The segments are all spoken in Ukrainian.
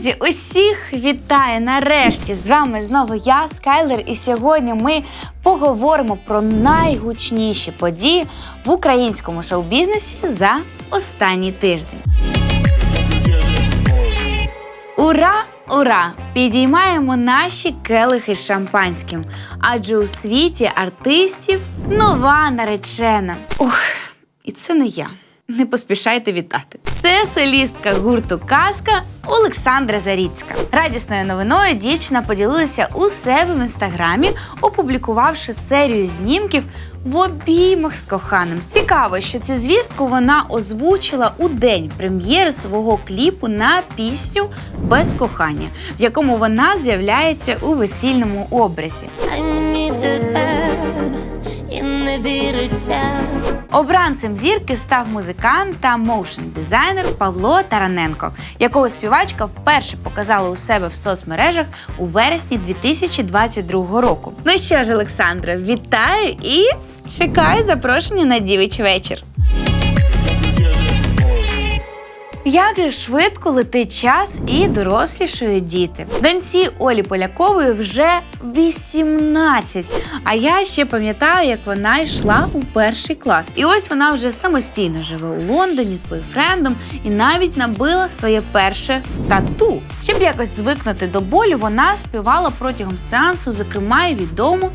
Друзі, усіх вітаю нарешті! З вами знову я, Скайлер, і сьогодні ми поговоримо про найгучніші події в українському шоу-бізнесі за останній тиждень. Ура! Ура! Підіймаємо наші келихи з шампанським, адже у світі артистів нова наречена. Ух, і це не я. Не поспішайте вітати. Це солістка гурту Казка Олександра Заріцька. Радісною новиною дівчина поділилася у себе в інстаграмі, опублікувавши серію знімків в обіймах з коханим. Цікаво, що цю звістку вона озвучила у день прем'єри свого кліпу на пісню Без кохання, в якому вона з'являється у весільному образі. Мені тепер і не віриться. Обранцем зірки став музикант та моушн-дизайнер Павло Тараненко, якого співачка вперше показала у себе в соцмережах у вересні 2022 року. Ну що ж, Олександра, вітаю і чекаю запрошення на дівич вечір. Як же швидко летить час і дорослішують діти. Доньці Олі Полякової вже 18, а я ще пам'ятаю, як вона йшла у перший клас. І ось вона вже самостійно живе у Лондоні з бойфрендом і навіть набила своє перше тату. Щоб якось звикнути до болю, вона співала протягом сеансу, зокрема і відому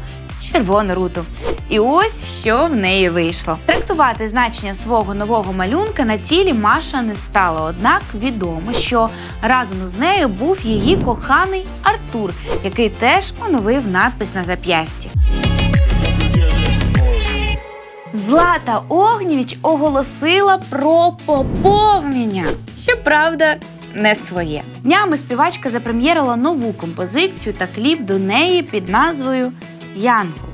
червону руту. І ось що в неї вийшло. Трактувати значення свого нового малюнка на тілі Маша не стала. Однак відомо, що разом з нею був її коханий Артур, який теж оновив надпис на зап'ясті. Злата Огнєвіч оголосила про поповнення. Щоправда, не своє. Днями співачка запрем'єрила нову композицію та кліп до неї під назвою Янгол.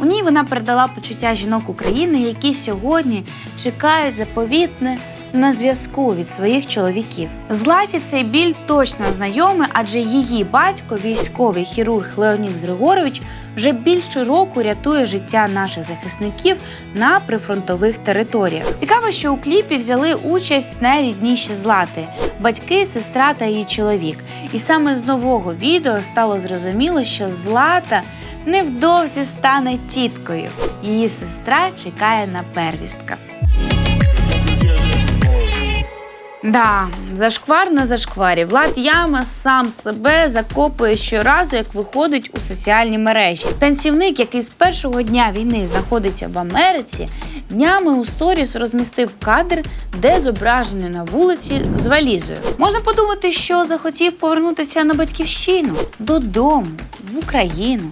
У ній вона передала почуття жінок України, які сьогодні чекають заповітне на зв'язку від своїх чоловіків. Златі цей біль точно знайомий, адже її батько, військовий хірург Леонід Григорович, вже більше року рятує життя наших захисників на прифронтових територіях. Цікаво, що у кліпі взяли участь найрідніші злати батьки, сестра та її чоловік. І саме з нового відео стало зрозуміло, що злата невдовзі стане тіткою. Її сестра чекає на первістка. Да, зашквар на зашкварі. Влад Яма сам себе закопує щоразу, як виходить у соціальні мережі. Танцівник, який з першого дня війни знаходиться в Америці, днями у сторіс розмістив кадр, де зображений на вулиці з валізою. Можна подумати, що захотів повернутися на батьківщину додому, в Україну.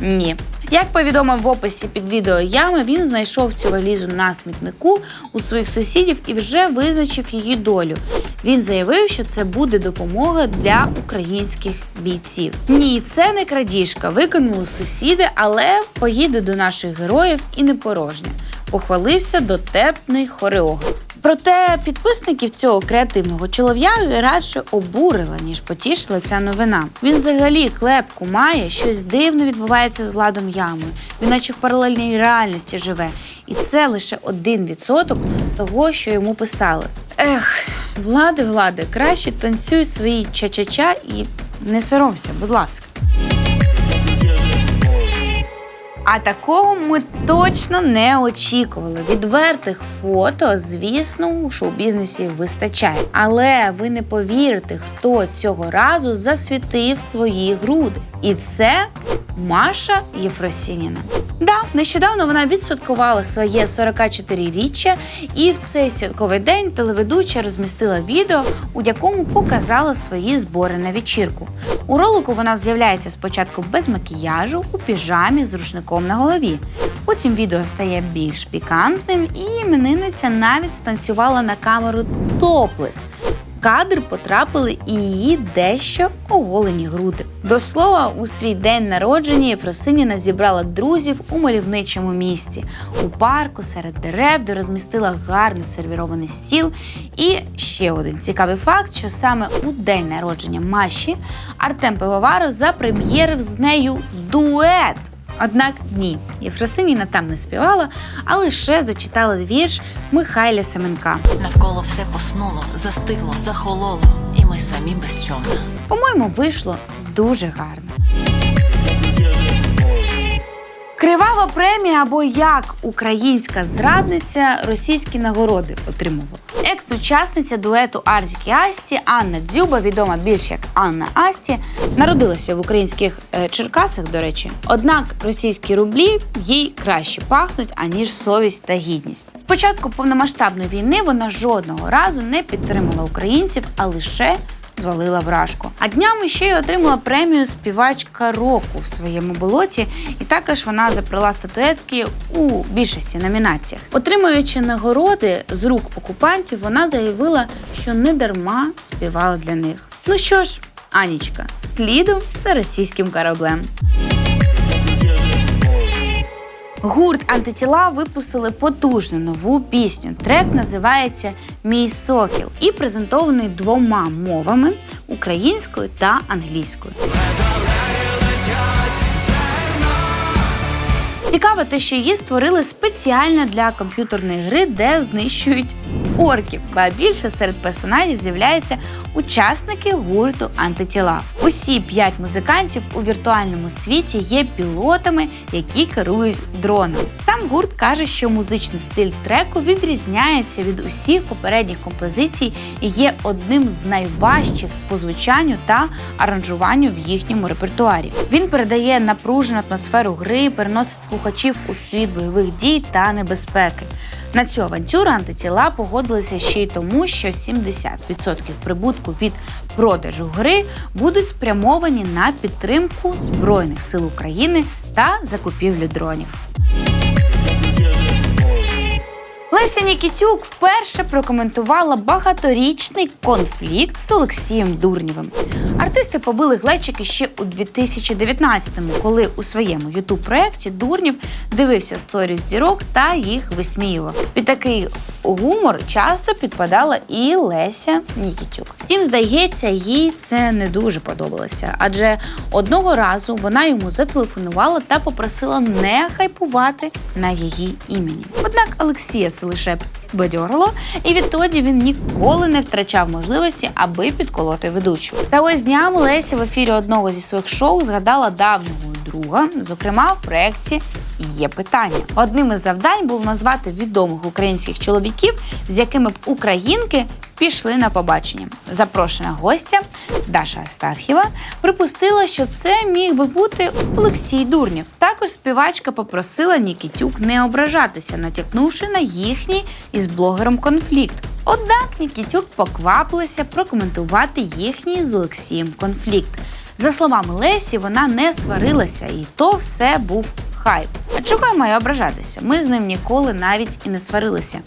Ні. Як повідомив в описі під відео ями, він знайшов цю валізу на смітнику у своїх сусідів і вже визначив її долю. Він заявив, що це буде допомога для українських бійців. Ні, це не крадіжка. Виконали сусіди, але поїде до наших героїв і не порожня. Похвалився дотепний хореограф. Проте підписників цього креативного чолов'яги радше обурила, ніж потішила ця новина. Він взагалі клепку має, щось дивно відбувається з ладом ями. Він наче в паралельній реальності живе. І це лише один відсоток з того, що йому писали. Ех, влади, влади, краще танцюй свої ча-ча-ча і не соромся, будь ласка. А такого ми точно не очікували. Відвертих фото, звісно, у шоу-бізнесі вистачає. Але ви не повірите, хто цього разу засвітив свої груди. І це Маша Єфросініна. Да, нещодавно вона відсвяткувала своє 44-річчя, і в цей святковий день телеведуча розмістила відео, у якому показала свої збори на вечірку. У ролику вона з'являється спочатку без макіяжу, у піжамі з рушником на голові. Потім відео стає більш пікантним, і іменинниця навіть станцювала на камеру топлес. Кадр потрапили і її дещо оголені груди. До слова, у свій день народження Єфросиніна зібрала друзів у мальовничому місці у парку серед дерев, де розмістила гарно сервірований стіл. І ще один цікавий факт, що саме у день народження Маші Артем Пивоваров запрем'єрив з нею дует. Однак ні, Єфросиніна там не співала, а лише зачитала вірш Михайля Семенка. Навколо все поснуло, застигло, захололо, і ми самі безчомна. По-моєму, вийшло дуже гарно. Кривава премія або як українська зрадниця російські нагороди отримувала. Екс-учасниця дуету Артік і Асті Анна Дзюба, відома більш як Анна Асті, народилася в українських е, Черкасах, до речі. Однак російські рублі їй краще пахнуть, аніж совість та гідність. З початку повномасштабної війни вона жодного разу не підтримала українців, а лише звалила вражку. А днями ще й отримала премію співачка року в своєму болоті, і також вона заприла статуетки у більшості номінаціях. Отримуючи нагороди з рук окупантів, вона заявила, що не дарма співала для них. Ну що ж, Анічка, слідом за російським кораблем. Гурт антитіла випустили потужну нову пісню. Трек називається Мій сокіл і презентований двома мовами українською та англійською. Цікаво те, що її створили спеціально для комп'ютерної гри, де знищують орків. Ба більше серед персонажів з'являються учасники гурту антитіла. Усі п'ять музикантів у віртуальному світі є пілотами, які керують дроном. Сам гурт каже, що музичний стиль треку відрізняється від усіх попередніх композицій і є одним з найважчих по звучанню та аранжуванню в їхньому репертуарі. Він передає напружену атмосферу гри, переносить слухачів у світ бойових дій та небезпеки. На цю авантюру антитіла погодилися ще й тому, що 70% прибутку від продажу гри будуть спрямовані на підтримку Збройних сил України та закупівлю дронів. Леся Нікітюк вперше прокоментувала багаторічний конфлікт з Олексієм Дурнєвим. Артисти побили глечики ще у 2019-му, коли у своєму ютуб проєкті Дурнєв дивився сторіс зірок та їх висміював. Під такий гумор часто підпадала і Леся Нікітюк. Втім, здається, їй це не дуже подобалося, адже одного разу вона йому зателефонувала та попросила не хайпувати на її імені. Однак Олексія це лише бадьорило, і відтоді він ніколи не втрачав можливості, аби підколоти ведучу. Та ось днями Леся в ефірі одного зі своїх шоу згадала давнього друга, зокрема в проєкті Є питання. Одним із завдань було назвати відомих українських чоловіків, з якими б українки пішли на побачення. Запрошена гостя Даша Астаф'єва припустила, що це міг би бути Олексій Дурнєв. Також співачка попросила Нікітюк не ображатися, натякнувши на їхній із блогером конфлікт. Однак Нікітюк поквапилася прокоментувати їхній з Олексієм конфлікт. За словами Лесі, вона не сварилася, і то все був хайп. А чого я маю ображатися? Ми з ним ніколи навіть і не сварилися.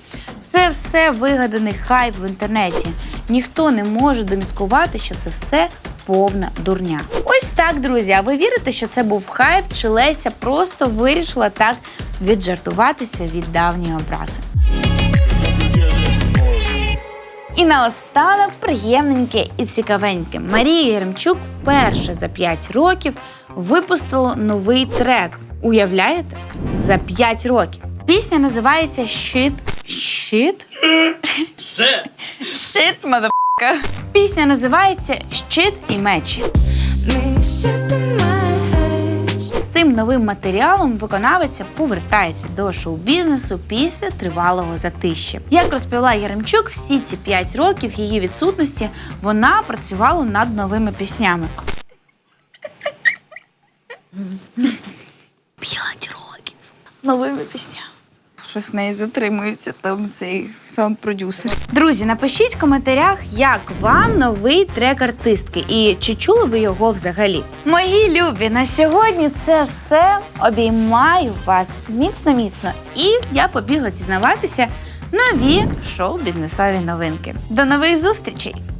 Це все вигаданий хайп в інтернеті. Ніхто не може доміскувати, що це все повна дурня. Ось так, друзі. А ви вірите, що це був хайп, чи Леся просто вирішила так віджартуватися від давньої образи? І наостанок приємненьке і цікавеньке. Марія Єремчук вперше за 5 років випустила новий трек. Уявляєте? За 5 років. Пісня називається Щит. Щит? Щит, мадабка. Пісня називається Щит і мечі. З цим новим матеріалом виконавиця повертається до шоу-бізнесу після тривалого затища. Як розповіла Яремчук, всі ці 5 років її відсутності вона працювала над новими піснями. П'ять років новими піснями. Щось в неї затримується там цей саунд-продюсер. Друзі, напишіть в коментарях, як вам новий трек артистки і чи чули ви його взагалі. Мої любі, на сьогодні це все. Обіймаю вас міцно-міцно. І я побігла дізнаватися нові шоу-бізнесові новинки. До нових зустрічей!